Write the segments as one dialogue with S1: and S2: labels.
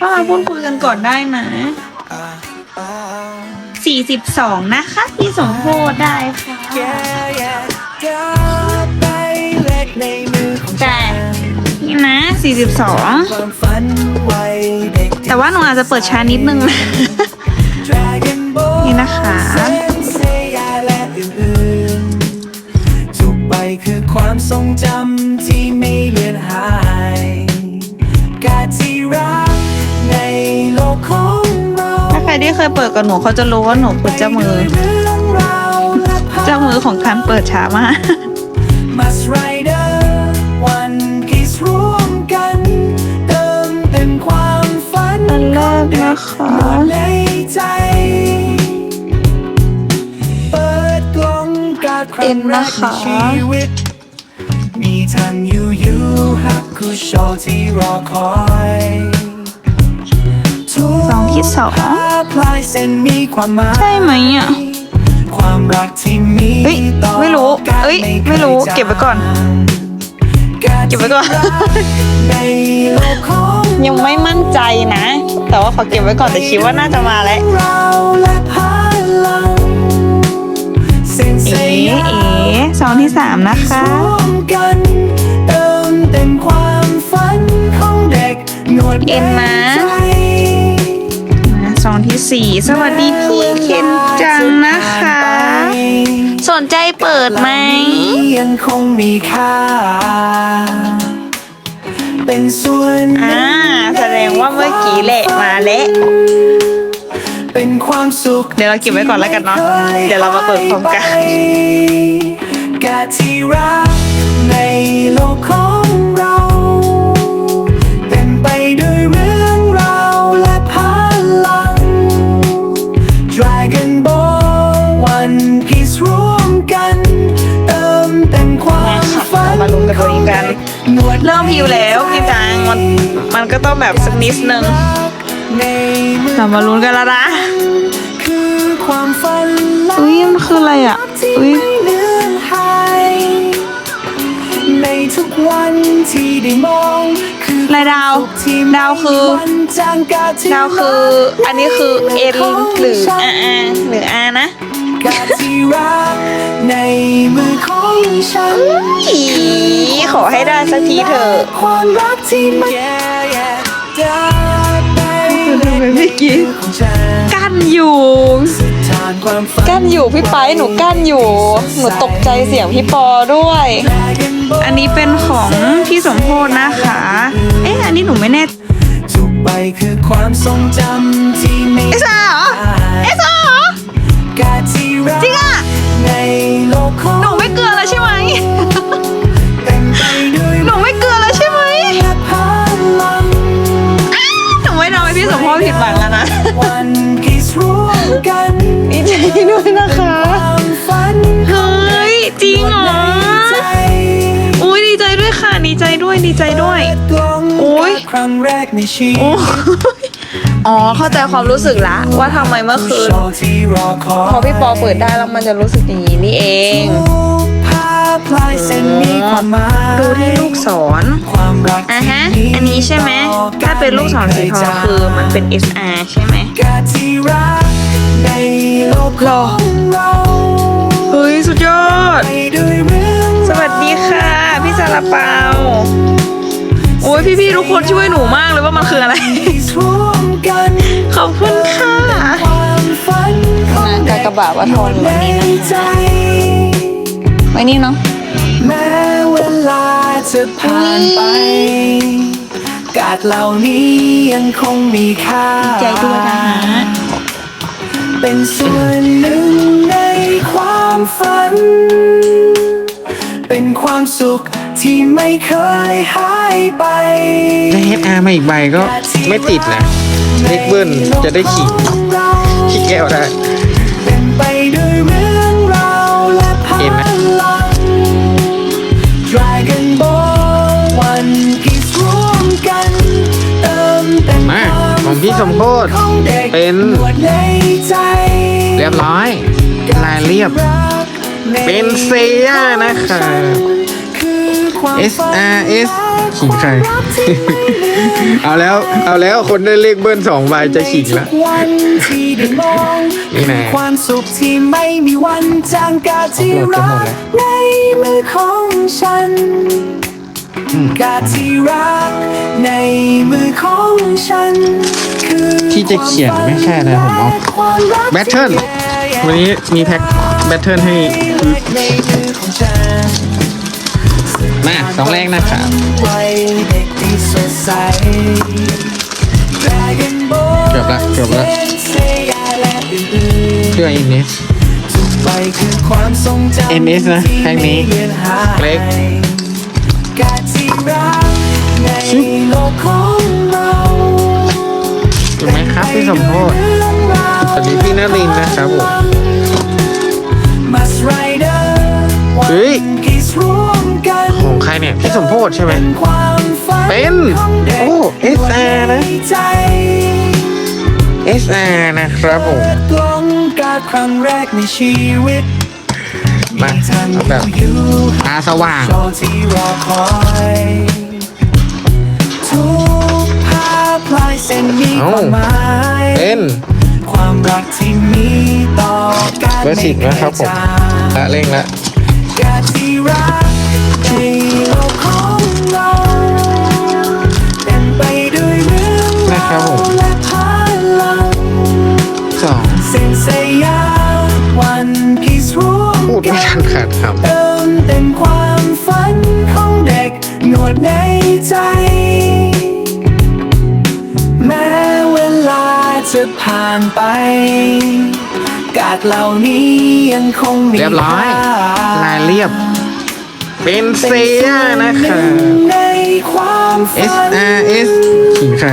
S1: เข้ามาพูดคุยกันก่อนได้นะสี่สิบสองนะคะพี่สมโพธได้ค่ะแต่นี่นะสี่สิบสองแต่ว่าหนูอาจจะเปิดช้านิดนึง นี่นะคะ
S2: คือความทรงจำที่ไม่เลือนหาย กาที่รัก รา
S1: ถ้าใครที่เคยเปิดกับหนูเขาจะรู้ว่าหนูคือเจ้ามือ
S2: เรื่องราวและภาพ
S1: เจ้ามือของการเปิดช้ามาก
S2: มัสไรเดอร์วันพีซร่วมกันเติมเต็มความฝัน
S1: อันแรกนะคะ
S2: หมดในใจเปิดกล่องการดครั้งแรกในชีวิตมีทันยูยูฮักคุโชที่รอคอย ทุก
S1: สองที่สอง
S2: ภาพลายเส้นมีความหมาย
S1: ใช่ไหมอะ
S2: ความรักที่มี
S1: เฮ้ย
S2: ต่อ
S1: ไม่รู้
S2: กัน
S1: เอ้ย
S2: ค
S1: ไม่รู้
S2: จาง
S1: เก็บไว้ก่อน เก็บไว้ก่อน
S2: ในโลกของ
S1: ยังไม่มั่นใจนะ แต่ว่าขอเก็บไว้ก่อนแต่คิดว่าน่าจะมาแล้ว
S2: เราและพลังเส้นส
S1: เอ๋
S2: ยาม
S1: เอ๋ซองที่สามนะคะ
S2: ร่วมกันเติมเต็มความฝันของเด็กหนวด
S1: เอ็นนะ
S2: ใจ
S1: มา ซองที่สี่สวัสดีพี่เคนจังนะคะ สนใจเปิดไหม
S2: ยังคงมีค่า เป็นส่วนหนึ่
S1: อ่า แสดงว่าเมื่อกี้แหละมาแล้ว
S2: เป็นความสุข
S1: เดี๋ยวเราเก็บไว้ก่อนแล้วกันเนาะ เดี๋ยวเรามาเปิดพร้อมกัน
S2: กาที่รักในโลกของ One Piece ร่วมกัน เติมเต็มความฝัน
S1: มาลุ้นกันตัวนี้กัน
S2: หนวด
S1: เริ่มหิวแล้วพี่จังมันมันก็ต้องแบบสักนิดนึง
S2: ในมือ
S1: เรามาลุ้นกันแล้วนะ
S2: คือความฝันและ
S1: อุ้ยมันคืออะไรอะ
S2: ที่
S1: อุ้ย
S2: ไม่เลือนหายในทุกวันที่ได้มองคือ
S1: ลายดาว
S2: ที่
S1: ดาวคือ
S2: วันจางกาที่
S1: ดาวคือ อันนี้คือ N หรือ R R หรือ R นะ
S2: กาที่รักในมือของฉัน
S1: อีขอให้ได้สักทีเถอะ
S2: ความรักที่ไม่แย่แย่ได้ไป
S1: ทำไมไม่กิน
S2: ของฉัน
S1: กั้นอยู่
S2: ทานความฝัน
S1: กั้นอยู่พี่ไปหนูกั้นอยู่ หนูตกใจเสียงพี่ปอด้วย อันนี้เป็นของพี่สมโพธนะคะ เอ๊ะอันนี้หนูไม่แน่
S2: ทุกใบคือความทรงจำที่ไม่
S1: ร่วมกันดีใจด้วยนะคะ
S2: ความฝัน
S1: เฮ้ยจริงเหรอ
S2: ใจ
S1: อุ้ยดีใจด้วยค่ะดีใจด้วยดีใจด้วย
S2: กล่อง
S1: โอ๊ย
S2: ครั้งแรกในชี
S1: โอ้
S2: วิต
S1: ยอ๋อเข้าใจความรู้สึกละว่าทำไมเมื่อคืน
S2: โชว์ที่รอคอย
S1: พอพี่ปอเปิดได้แล้วมันจะรู้สึกอย่างนี้นี่เอง
S2: ทุกภาพลายเส้นมีความหมาย
S1: ดูที่ลูกศร
S2: ความรัก
S1: อะฮะ
S2: ที่มี
S1: อันนี้ใช่ไหม
S2: ต่อกั
S1: ถ้าเป็นลูกศรสีทองคือมันเป็น SR ใช่ไหม
S2: กาที่รักในโลกของเรา
S1: เฮ้ย สุดยอด
S2: ไปด้วยเรื่อง
S1: สวัสดีค่ะ พี่ซาลาเปา โอ้ยพี่ๆทุกคนช่วยหนูมากเลยว่ามันคืออะไร
S2: ที่ร่วมกัน
S1: ขอบคุณค่ะ
S2: ความฝันของ
S1: นะกากบาทวัดทองอยู่อันนี้นะ
S2: ใน ใจ
S1: ไว้นี่เนาะ
S2: แม้เวลาจะผ่านไป กาดเหล่านี้ยังคงมีค่า
S1: ใจด้วยนะ
S2: เป็นส่วนหนึ่งในความฝัน เป็นความสุขที่ไม่เคยหายไป
S3: ถ้า HR มาอีกใบก็ไม่ติดนะเล็กเบิ้ลจะได้ขี่ขี่แก้วได้
S2: พี่
S3: สมโพธ
S2: ของเด็ก
S3: เป็น
S2: หนวดในใจ
S3: เรียบร้อยลายเรียบ เป็นเซียนะคะ
S2: คือความ
S3: S R S ขี่ใคร เอาแล้ว เอาแล้วคนได้เลขเบิ้ลสองใบจะขิงละ
S2: ในทุกวันที่ได้มอง
S3: นี่นะ
S2: ความสุขที่ไม่มีวันจางกาที่
S3: โหลดจะหม
S2: รั
S3: ด
S2: ก
S3: แล้ว
S2: ในมือของฉัน กาที่รักในมือของฉัน คือ
S3: ที่จะเขียนไม่ใช่นะผมเอา
S2: ความรัก
S3: แบทเทิลวันนี้มีแพ็คแบทเทิลให้
S2: ในมือของฉัน
S3: มาสองแรกนะครับ
S2: วัยเด็กที่สดใส Dragon Ball
S3: เกือบละเกือบละ
S2: Senseiya และอื่น
S3: เชื่ออินนิส
S2: ๆทุกไปคือความทรงจำ
S3: NS นะแพ็คนี้
S2: ที่ไม่เลือนหาย
S3: เล็ก
S2: กาที่รักในโลกของเรา
S3: ถูกไหมครับพี่สมโพธสวัสดีพี่นรินทร์นะครับผม
S2: เฮ้
S3: ยของใครเนี่ยพี่สมโพธใช่ไหม
S2: เป็นความฝัน
S3: เอ
S2: งเด็ก
S3: โอ้ SR นะ
S2: ในใจ
S3: SR นะครับผม
S2: กล้องการครั้งแรกในชีวิต
S3: มา
S2: ทาง
S3: เอาแบบ
S2: อยู่
S3: ตาสว่าง
S2: โชว์ที่รอคอยทุกภาพลายเส้นมีความหมาย
S3: เป็น
S2: ความรักที่มีต่อกัน
S3: เบอร์สิบนะครับผมละเร่งละ ขาดค
S2: เติมเต็มความฝันของเด็กหนวดในใจ แม้เวลาจะผ่านไป กาดเหล่านี้ยังคงำมี
S3: เรียบร้อย
S2: ค่า
S3: ลายเรียบ เป็นเซียนะครับ
S2: ในความฝัน
S3: SRS ขิงใคร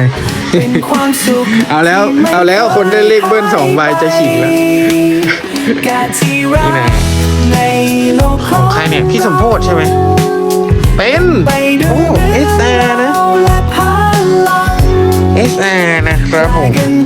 S2: เป็นความสุข
S3: เอาแล้ว เอาแล้วคนได้เลขเบิ้ลสองใบจะขิงแล้ว
S2: กาที่รั
S3: นี่
S2: ก
S3: นะ
S2: ในโลก ข
S3: ข
S2: อ
S3: องงใครเนี่ย พี่สมโพธใช่ไหม เป็น
S2: ไปด้
S3: โอ้
S2: วย
S3: SR นะ
S2: และพลัง
S3: SR นะครับผม
S2: Dragon